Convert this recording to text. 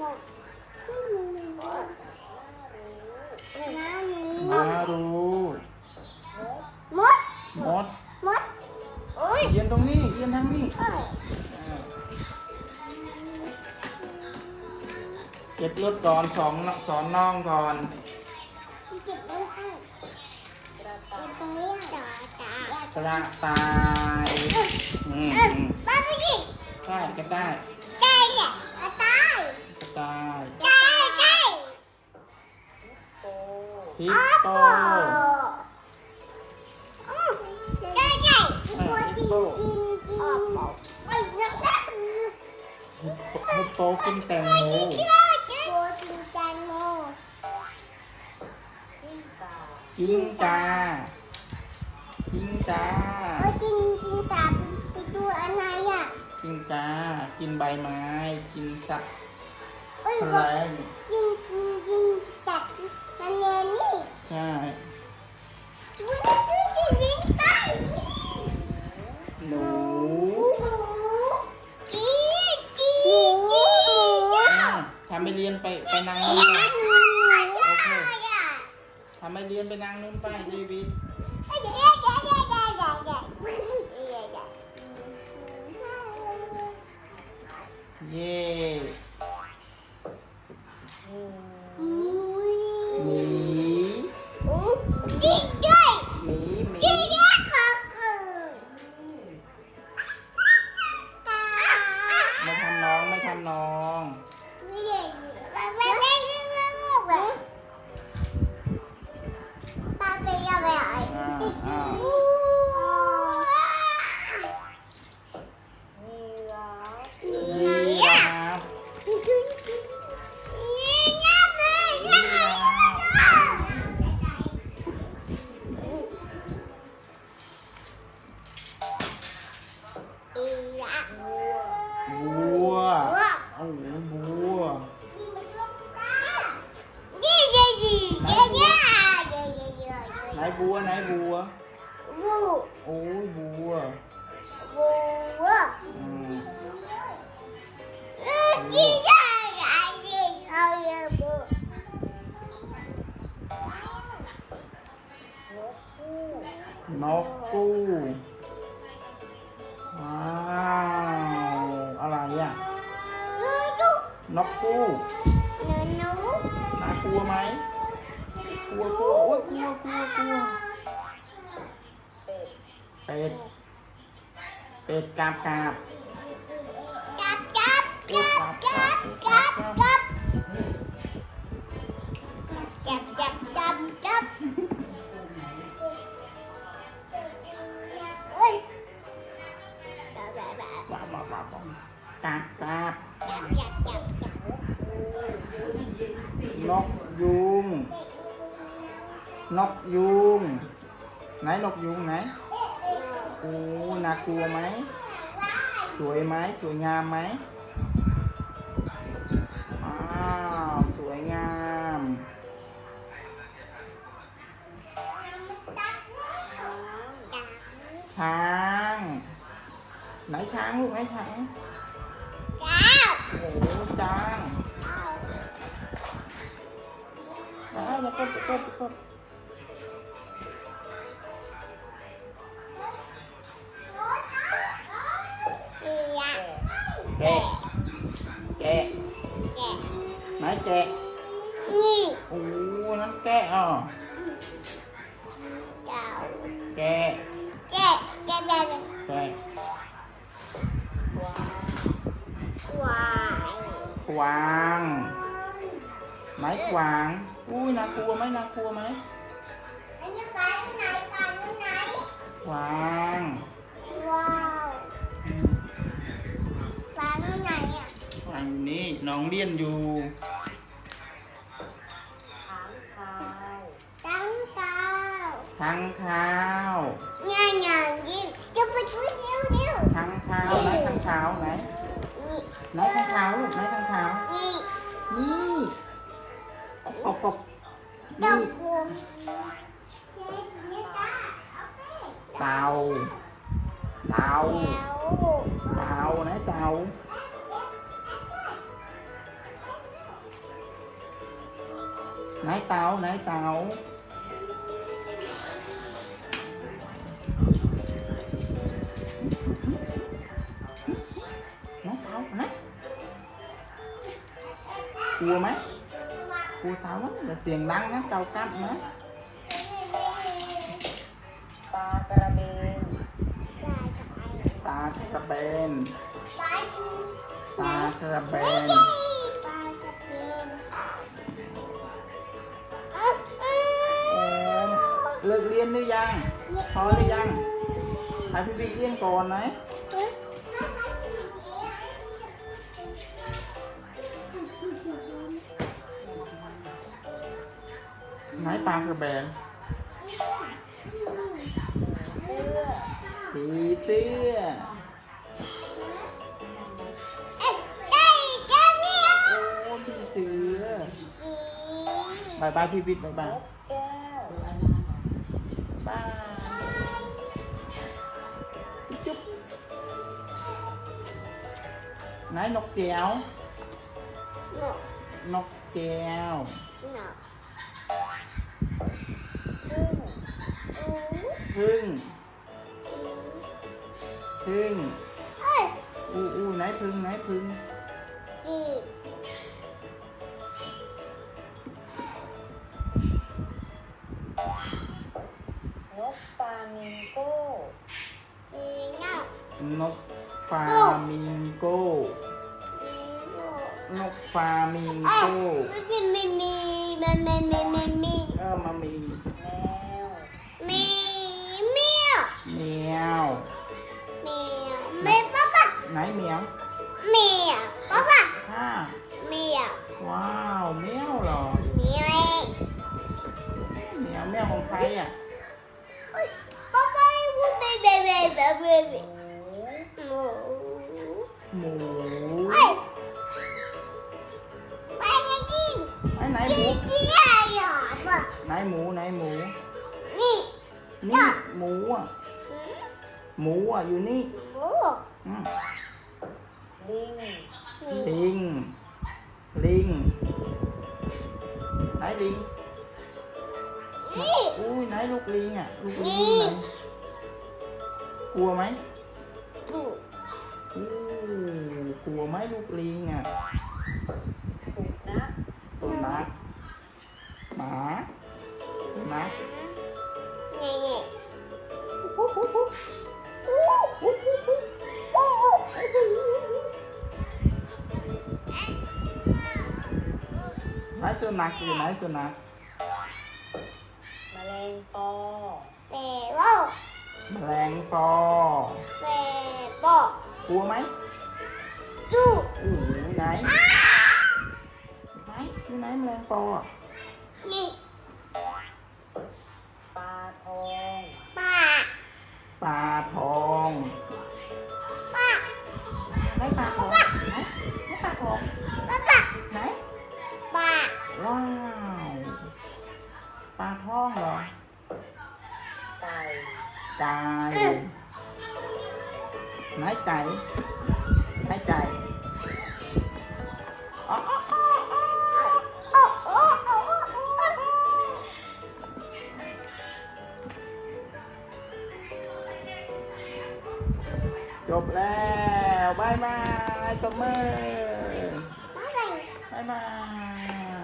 น้านี้มาดูมดมดมดอุ้ยเอียนตรงนี้เอียนทางนี้เอ้ยอ่าเก็บรถก่อนสองนสอนน้องก่อนเก็บไว้ให้เก็บตรงนี้อะตากระต่ายอืมเอ้ยอืมบ้าไปดิได้เก็บได้ กระต่ายไก่ไก่ฮิปโปอืมไก่ไก่ตัวจริงจริงจริงไอ้นักนักฮิปโปกินแตงโมตัวจริงจังโมกิ้งกากิ้งกาตัวจริงจริงตาไปดูอะไรอะกิ้งกากินใบไม้ กินสัตว์ อ้ยแมลงจริงจริงจริงจัดมันเนนี่ ใช่ บัวไหนบัวโอ้ยบัวอืมนกกู้ กลัวกลัวโอ้ยกลัวกลัวกลัวเป็ดเป็ดกาบกาบกาบกาบกาบกาบ นกยุง ไหนนกยุงไหนโอ้น่ากลัวไหม สวยไหม สวยงามไหมอ้าวสวยงาม ช้าง ไหนช้างลูกไหนช้างโอ้ช้างอ้าวอย่ แกะ แกะ ไหนแกะ นี่โอ้นั้นแกะอะเจ้าแกะ แกะแกะแกะแกะวายกวางไหนกวาง อุ้ยน่ากลัวไหมน่ากลัวไหมอันนี้ไปไหนไปไหนกวางางอยู่นี่น้องเลี้ยนอยู่ตั้งตาทั้งข้าวง่ายง่ายยิ่งจะไปช่วยเดียวเดียวทั้งข้าวไหนทั้งเช้าไหนนี่ไหนทั้งเช้าลูกไหนทั้งเช้านี่นี่กบกบเต้านี่กูนี่ตาเต่าเต่าแล้วเต่าไหนเต่า ไหนเต่าไหนเต่าไหนเต่าไหนกลัวไหมกลัวเต่าไหมอย่าเสียงดังนะเต่ากัดนะปลากระเบนตากระเบนปลาดูตากระเบน รียนหรือยัง พอหรือยังให้พี่บิ๊กเรียนก่อนไหมไหนปลากระเบนสีเสื้อเอ้ยได้แค่นี้โอ้ผีเสือบายบายพี่บิ๊กบายบาย ไหนนกแก้วหนูนกแก้วหนูพึ่ง พึ่งพึ่งเอ้ยอู้อู้ไหนพึ่งไหนพึ่งอีนกฟามิงโก้อีหนูนกฟามิงโก นกฟามิงเอ้โกยมีมีมีมีมีมีมีมีเออมามีแมวมีเมียวแมวเมียวเมียวป๊าป๊าไหนเมียวเมียวป๊าป๊าค่ะเมียวว้าวแมวเหรอ นี่หมูอะ หมูอะอยู่นี่หมูอืมลิง ลิง ลิง ไหนลิงนี่อุ้ยไหนลูกลิงอะ ลูกลิงอยู่ไหนกลัวไหมถูอู้กลัวไหมลูกลิงอะสุนัขสุนัขหมา ไหนสุนัขอยู่ไหนสุนัขแมลงปอเปโร่แมลงปอเปโป้กลัวไหมจูอู้หูไหนไหนอยู่ไหนแมลงปอ งป้าไหนปลาทองไหนไหนปลาทองป้าป้าไหนป้าว้าวปลาทองเหรอไก่ไก่ไหนไก่ไหนไก่อ๋อ แล้วบายบายตบมือ